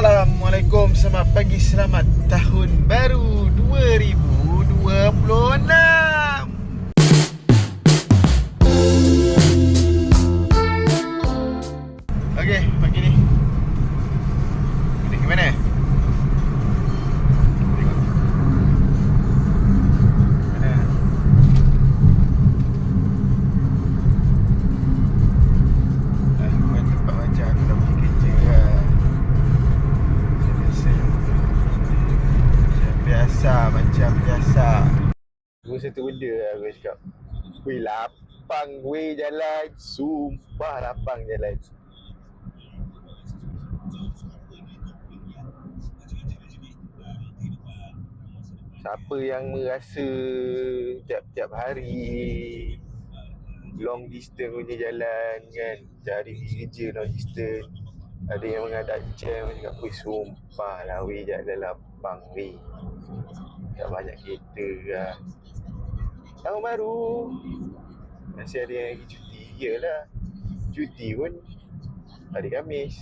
Assalamualaikum Selamat pagi Selamat tahun baru 2026 Okey, pagi ni satu benda lah gue cakap. Weh lapang weh jalan. Sumpah lapang jalan. Siapa yang merasa tiap-tiap hari long distance punya jalan kan? Cari kerja long distance. Ada yang mengadap jam cakap weh sumpah lah weh jalan lapang weh. Tak banyak kereta lah tahun baru. Masih ada yang lagi cuti. Yelah cuti pun hari Khamis.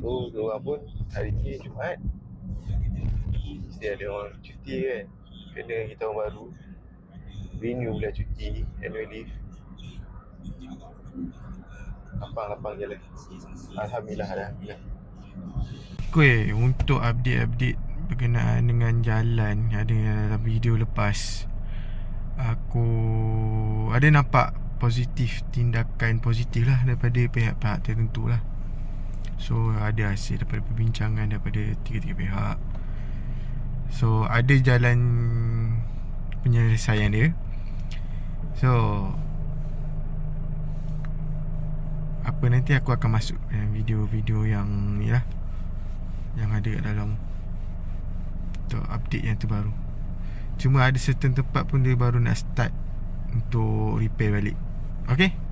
So orang pun hari ni Jumaat. Mesti ada orang cuti kan. Kena lagi tahun baru. Renew pula cuti annual leave. Lapang-lapang je lah. Alhamdulillah Alhamdulillah. Kuih untuk update-update berkenaan dengan jalan ada dalam video lepas. Aku ada nampak positif tindakan positif lah daripada pihak-pihak tertentu lah so ada hasil daripada perbincangan daripada tiga-tiga pihak. So ada jalan penyelesaian dia. So Apa nanti aku akan masuk Video-video yang ni lah Yang ada dalam Untuk update yang terbaru. Cuma ada certain tempat pun dia baru nak start Untuk repair balik. Okay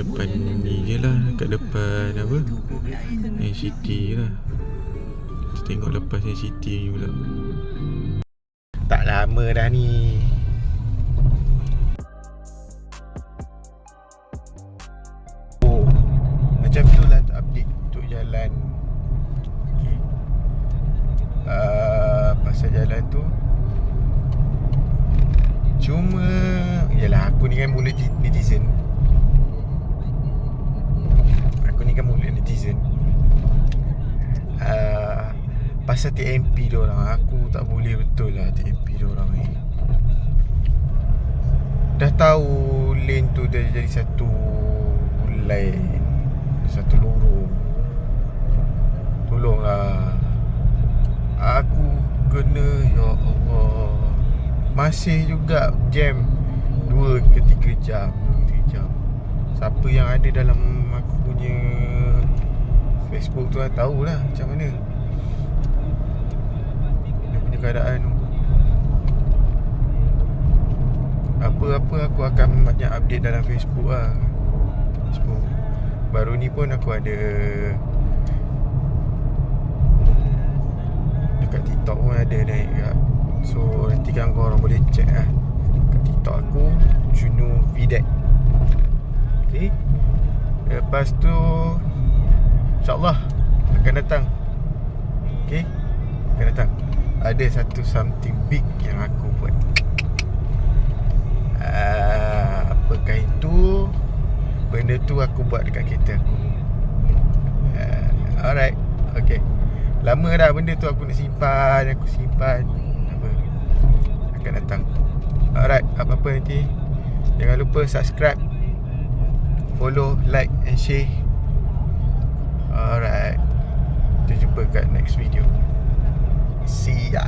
depan ni je lah Kat depan apa? NCT lah. Kita tengok lepas NCT pula. Tak lama dah ni Pasal TMP diorang Aku tak boleh betul lah TMP diorang ni. Dah tahu lane tu dah jadi satu lane Satu lorong. Tolonglah. Aku kena Ya Allah. Masih juga jam 2 ke 3 jam 2 ke 3 jam. Siapa yang ada dalam aku punya Facebook tu lah tahulah macam mana. Dia keadaan tu Apa-apa aku akan banyak update dalam Facebook lah. Facebook. Baru ni pun aku ada Dekat TikTok pun ada naik kat So nanti kan korang boleh check lah. Kat TikTok aku Juno Videk. Okay. Lepas tu InsyaAllah Akan datang. Okay. Akan datang Ada satu something big Yang aku buat. Uh, Apakah itu? Tu aku buat dekat kereta aku. Uh, Alright. Okay. Lama dah benda tu aku nak simpan Aku simpan. Apa? Akan datang. Alright Apa-apa nanti. Jangan lupa subscribe Follow Like and share. Alright. Kita jumpa kat next video See ya